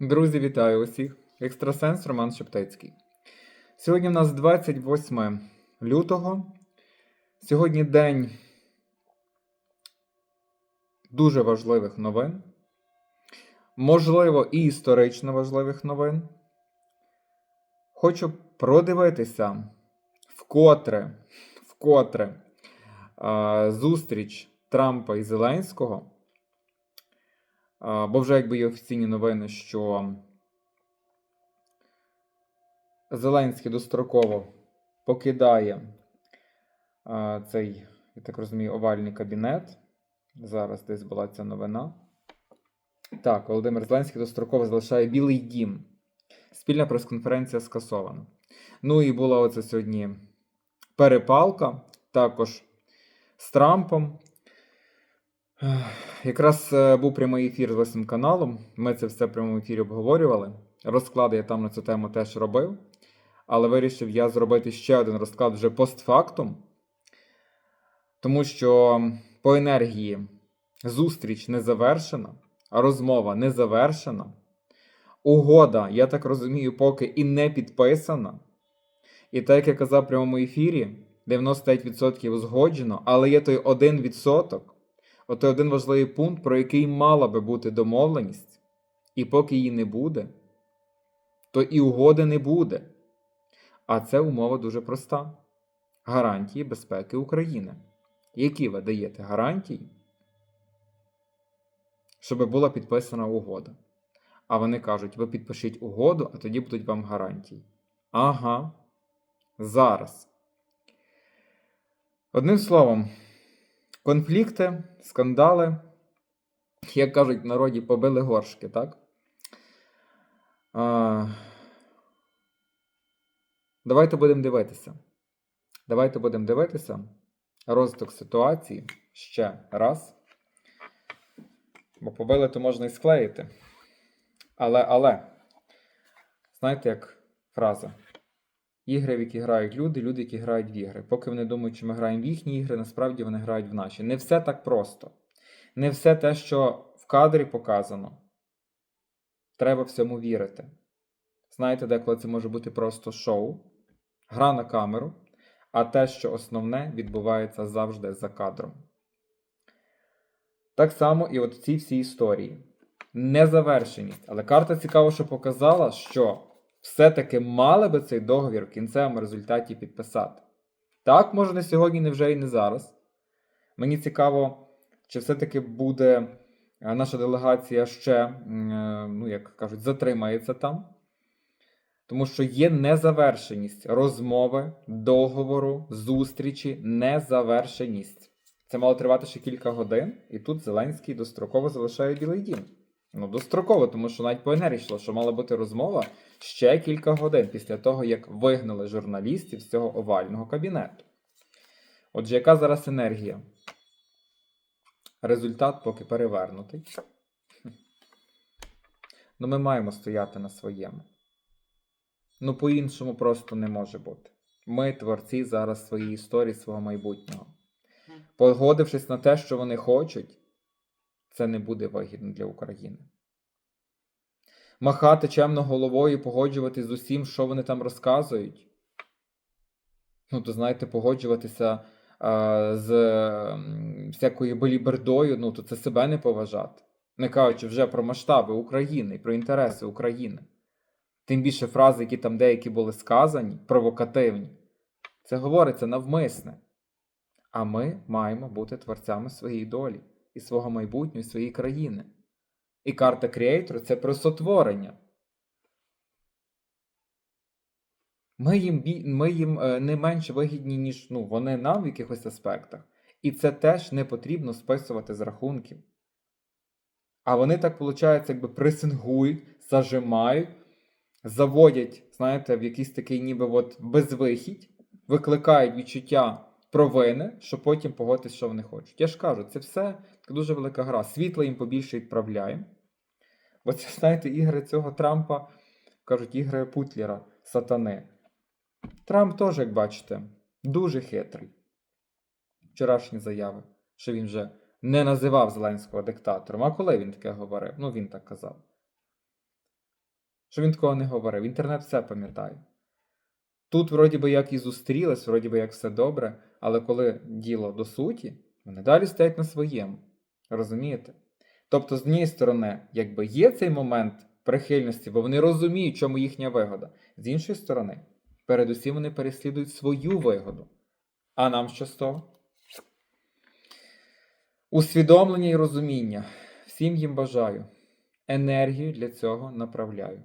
Друзі, вітаю усіх! Екстрасенс Роман Шептицький. Сьогодні в нас 28 лютого. Сьогодні день дуже важливих новин. Можливо, і історично важливих новин. Хочу продивитися вкотре, вкотре зустріч Трампа і Зеленського. Бо вже якби є офіційні новини, що Зеленський достроково покидає цей, я так розумію, овальний кабінет. Зараз десь була ця новина. Так, Володимир Зеленський достроково залишає Білий Дім. Спільна прес-конференція скасована. Ну і була оце сьогодні перепалка також з Трампом. Якраз е, був прямий ефір з восьмим каналом. Ми це все в прямому ефірі обговорювали. Розклади я там на цю тему теж робив. Але вирішив я зробити ще один розклад вже постфактум. Тому що по енергії зустріч не завершена, розмова не завершена. Угода, я так розумію, поки і не підписана. І так як я казав в прямому ефірі, 99% узгоджено, але є той 1%, отой один важливий пункт, про який мала би бути домовленість, і поки її не буде, то і угоди не буде. А це умова дуже проста: гарантії безпеки України. Які ви даєте гарантії, щоб була підписана угода? А вони кажуть: ви підпишіть угоду, а тоді будуть вам гарантії. Ага. Зараз. Одним словом, конфлікти, скандали, як кажуть в народі, побили горшки, так? А... Давайте будемо дивитися. Давайте будемо дивитися розвиток ситуації ще раз. Бо побили то можна і склеїти. Але, але, знаєте, як фраза? Ігри, в які грають люди, люди, які грають в ігри. Поки вони думають, що ми граємо в їхні ігри, насправді вони грають в наші. Не все так просто. Не все те, що в кадрі показано. Треба всьому вірити. Знаєте, деколи це може бути просто шоу, гра на камеру, а те, що основне, відбувається завжди за кадром. Так само і от в цій всій історії. Незавершеність. Але карта цікаво, що показала, що все-таки мали би цей договір в кінцевому результаті підписати. Так, може, не сьогодні, не вже і не зараз. Мені цікаво, чи все-таки буде е, наша делегація ще, е, ну, як кажуть, затримається там. Тому що є незавершеність розмови, договору, зустрічі, незавершеність. Це мало тривати ще кілька годин, і тут Зеленський достроково залишає Білий Дім. Ну, достроково, тому що навіть по енергії йшло, що мала бути розмова ще кілька годин після того, як вигнали журналістів з цього овального кабінету. Отже, яка зараз енергія? Результат поки перевернутий. Ну, ми маємо стояти на своєму. Ну, по-іншому просто не може бути. Ми, творці, зараз своєї історії, свого майбутнього. Погодившись на те, що вони хочуть, це не буде вигідно для України. Махати чемно головою, погоджуватись з усім, що вони там розказують. Ну, то знаєте, погоджуватися а, з всякою белібердою, ну, то це себе не поважати. Не кажучи вже про масштаби України і про інтереси України. Тим більше фрази, які там деякі були сказані, провокативні, це говориться навмисне. А ми маємо бути творцями своєї долі і свого майбутнього, і своєї країни. І карта Creator – це про сотворення. Ми їм, ми їм е, не менш вигідні, ніж ну, вони нам в якихось аспектах. І це теж не потрібно списувати з рахунків. А вони так, виходить, якби пресингують, зажимають, заводять, знаєте, в якийсь такий ніби от безвихідь, викликають відчуття провини, щоб потім погодитись, що вони хочуть. Я ж кажу, це все дуже велика гра. Світла їм побільше відправляємо. Бо це, знаєте, ігри цього Трампа, кажуть, ігри Путлера, сатани. Трамп теж, як бачите, дуже хитрий. Вчорашні заяви, що він вже не називав Зеленського диктатором. А коли він таке говорив? Ну, він так казав. Що він такого не говорив? Інтернет все пам'ятає. Тут, вроді би, як і зустрілись, вроді би, як все добре, але коли діло до суті, вони далі стоять на своєму. Розумієте? Тобто, з однієї сторони, якби є цей момент прихильності, бо вони розуміють, чому їхня вигода. З іншої сторони, передусім вони переслідують свою вигоду. А нам що з того? Усвідомлення і розуміння. Всім їм бажаю. Енергію для цього направляю.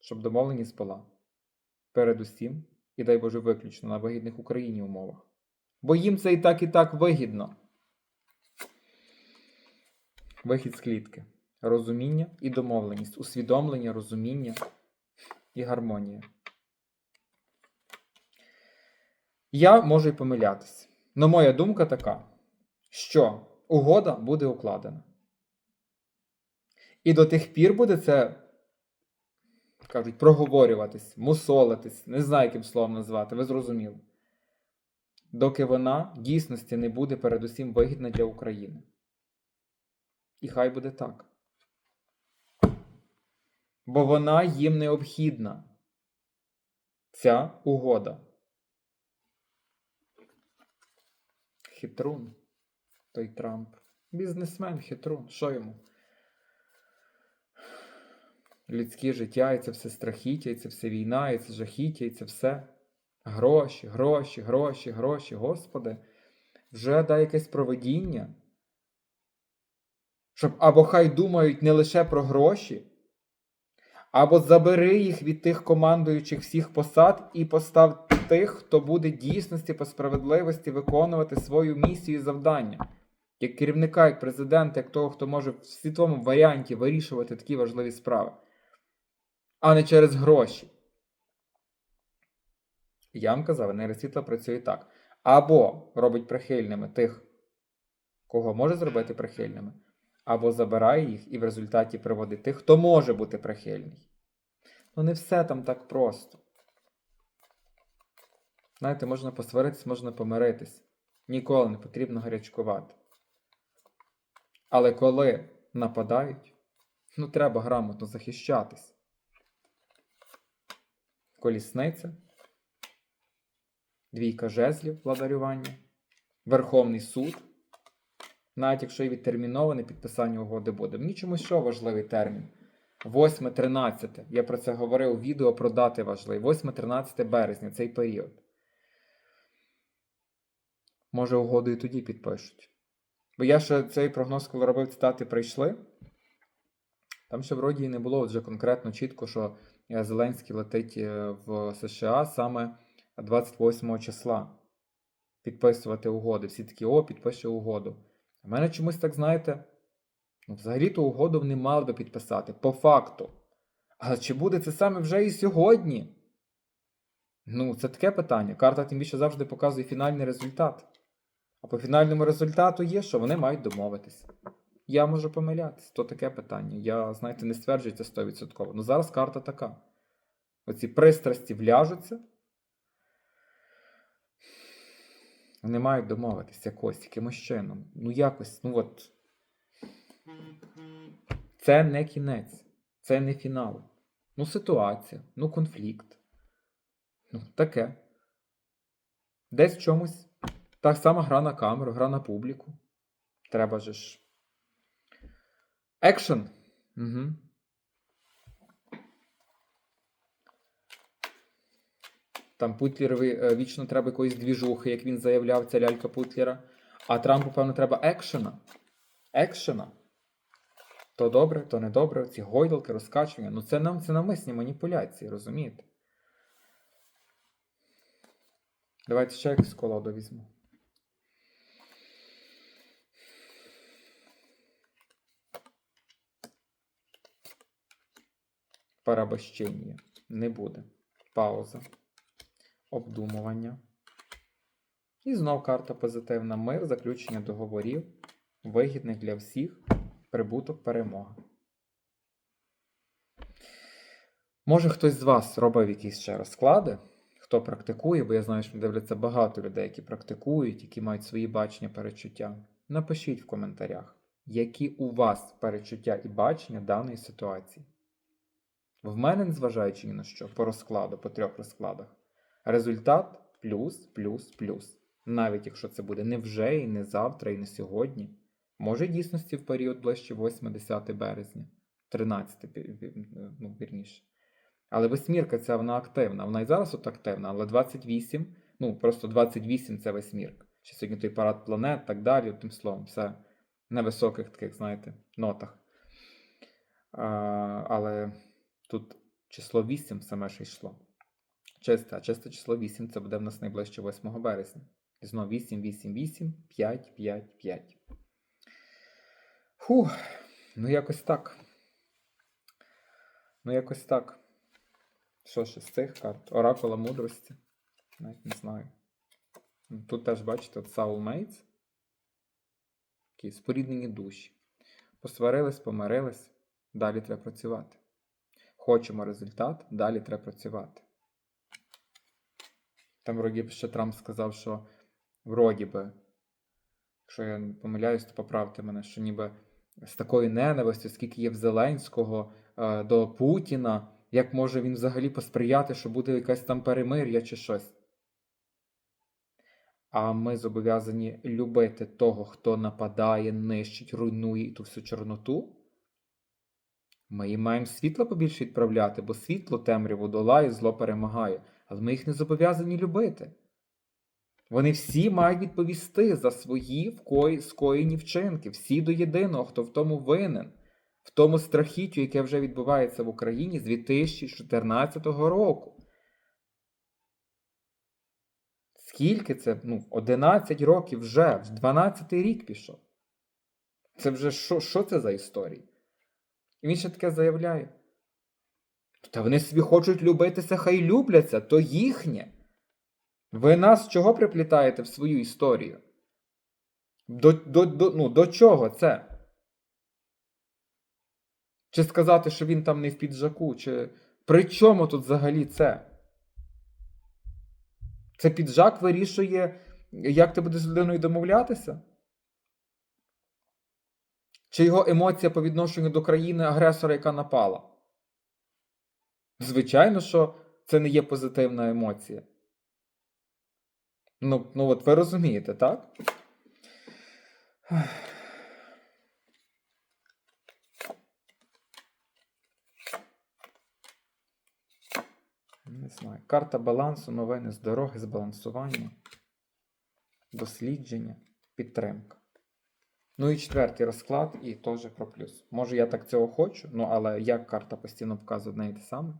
Щоб домовленість була. Передусім, і дай Боже виключно на вигідних Україні умовах. Бо їм це і так, і так вигідно. Вихід з клітки. Розуміння і домовленість. Усвідомлення, розуміння і гармонія. Я можу й помилятись. Но моя думка така, що угода буде укладена. І до тих пір буде це, кажуть, проговорюватись, мусолитись, не знаю, яким словом назвати, ви зрозуміли. Доки вона в дійсності не буде передусім вигідна для України. І хай буде так. Бо вона їм необхідна. Ця угода. Хитрун. Той Трамп. Бізнесмен, хитрун. Що йому? Людське життя, і це все страхіття, і це все війна, і це жахіття, і це все. Гроші, гроші, гроші, гроші. Господи, вже дай якесь проведіння. Щоб або хай думають не лише про гроші, або забери їх від тих командуючих всіх посад і постав тих, хто буде дійсності по справедливості виконувати свою місію і завдання. Як керівника, як президента, як того, хто може в світовому варіанті вирішувати такі важливі справи, а не через гроші. Я вам казав, енергія світла працює так. Або робить прихильними тих, кого може зробити прихильними, або забирає їх і в результаті приводить тих, хто може бути прихильний. Ну не все там так просто. Знаєте, можна посваритись, можна помиритись. Ніколи не потрібно гарячкувати. Але коли нападають, ну треба грамотно захищатись. Колісниця, двійка жезлів владарювання, Верховний суд. Навіть якщо і відтерміноване підписання угоди буде. Мені чомусь що важливий термін. 8-13. Я про це говорив у відео про дати важливі. 8-13 березня цей період. Може, угоду і тоді підпишуть. Бо я ще цей прогноз, коли робив цитати, прийшли. Там ще вроді і не було вже конкретно чітко, що е, Зеленський летить е, в США саме 28 числа підписувати угоди. Всі такі, о, підпише угоду. У мене чомусь так, знаєте, ну, взагалі-то угоду вони мали би підписати, по факту. Але чи буде це саме вже і сьогодні? Ну, це таке питання. Карта тим більше завжди показує фінальний результат. А по фінальному результату є, що вони мають домовитись. Я можу помилятись, то таке питання. Я, знаєте, не стверджую це 100%. Ну зараз карта така. Оці пристрасті вляжуться. Вони мають домовитись якось, якимось чином. Ну, якось, ну от. Це не кінець, це не фінал. Ну, ситуація, ну, конфлікт. Ну, таке. Десь в чомусь. Так само гра на камеру, гра на публіку. Треба же ж. Екшен. Угу. Там Путлєрові е, вічно треба якоїсь двіжухи, як він заявляв, ця лялька Путлєра. А Трампу, певно, треба екшена. Екшена. То добре, то не добре. Ці гойдалки, розкачування. Ну це нам це навмисні маніпуляції, розумієте? Давайте ще якусь колоду візьму. Парабощення. Не буде. Пауза. Обдумування. І знов карта позитивна. Мир, заключення договорів, вигідних для всіх, прибуток, перемога. Може, хтось з вас робив якісь ще розклади, хто практикує, бо я знаю, що дивляться багато людей, які практикують, які мають свої бачення, перечуття. Напишіть в коментарях, які у вас перечуття і бачення даної ситуації. В мене, незважаючи ні на що, по розкладу, по трьох розкладах, результат плюс, плюс, плюс. Навіть якщо це буде не вже, і не завтра, і не сьогодні. Може, дійсності в період ближче 8-10 березня, 13, пі- пі- ну, вірніше. Але восьмірка ця вона активна. Вона і зараз от активна, але 28, ну просто 28 це восьмірка. Ще сьогодні той парад планет, так далі, тим словом, все на високих таких, знаєте, нотах. А, але тут число 8 саме ще йшло. Чисте, а чисте число 8 це буде в нас найближче 8 березня. І знову 8, 8, 8, 5, 5, 5. Фух, ну якось так. Ну, якось так. Що ще з цих карт? Оракула мудрості. Навіть не знаю. Ну, Тут теж, бачите, от soulmates. Такі споріднені душі. Посварились, помирились, далі треба працювати. Хочемо результат, далі треба працювати. Там вроді б ще Трамп сказав, що вроді би, якщо я помиляюсь, то поправте мене, що ніби з такою ненавистю, скільки є в Зеленського е, до Путіна, як може він взагалі посприяти, що буде якась там перемир'я чи щось. А ми зобов'язані любити того, хто нападає, нищить, руйнує ту всю чорноту. Ми їм маємо світло побільше відправляти, бо світло темряву долає, зло перемагає. Але ми їх не зобов'язані любити. Вони всі мають відповісти за свої вкої- скоєні вчинки, всі до єдиного, хто в тому винен, в тому страхіттю, яке вже відбувається в Україні з 2014 року. Скільки це? Ну, 11 років вже, в 12 рік пішов. Це вже що, що це за історії? І він ще таке заявляє. Та вони собі хочуть любитися, хай любляться, то їхнє. Ви нас чого приплітаєте в свою історію? До, до, до, ну, до чого це? Чи сказати, що він там не в піджаку, чи при чому тут взагалі це? Це піджак вирішує, як ти будеш з людиною домовлятися? Чи його емоція по відношенню до країни-агресора, яка напала? Звичайно, що це не є позитивна емоція. Ну, ну от ви розумієте, так? Не знаю. Карта балансу, новини з дороги, збалансування, дослідження, підтримка. Ну і четвертий розклад, і теж про плюс. Може, я так цього хочу, ну але як карта постійно показує одне і те саме.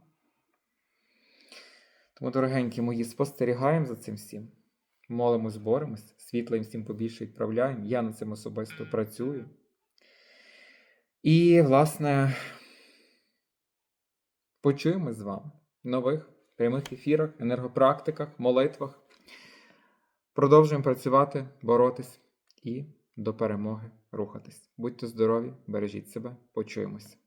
Тому, дорогенькі мої, спостерігаємо за цим всім. Молимось, боремось, світла їм всім побільше відправляємо. Я над цим особисто працюю. І, власне, почуємось з вами в нових прямих ефірах, енергопрактиках, молитвах. Продовжуємо працювати, боротись і до перемоги рухатись. Будьте здорові, бережіть себе, почуємось.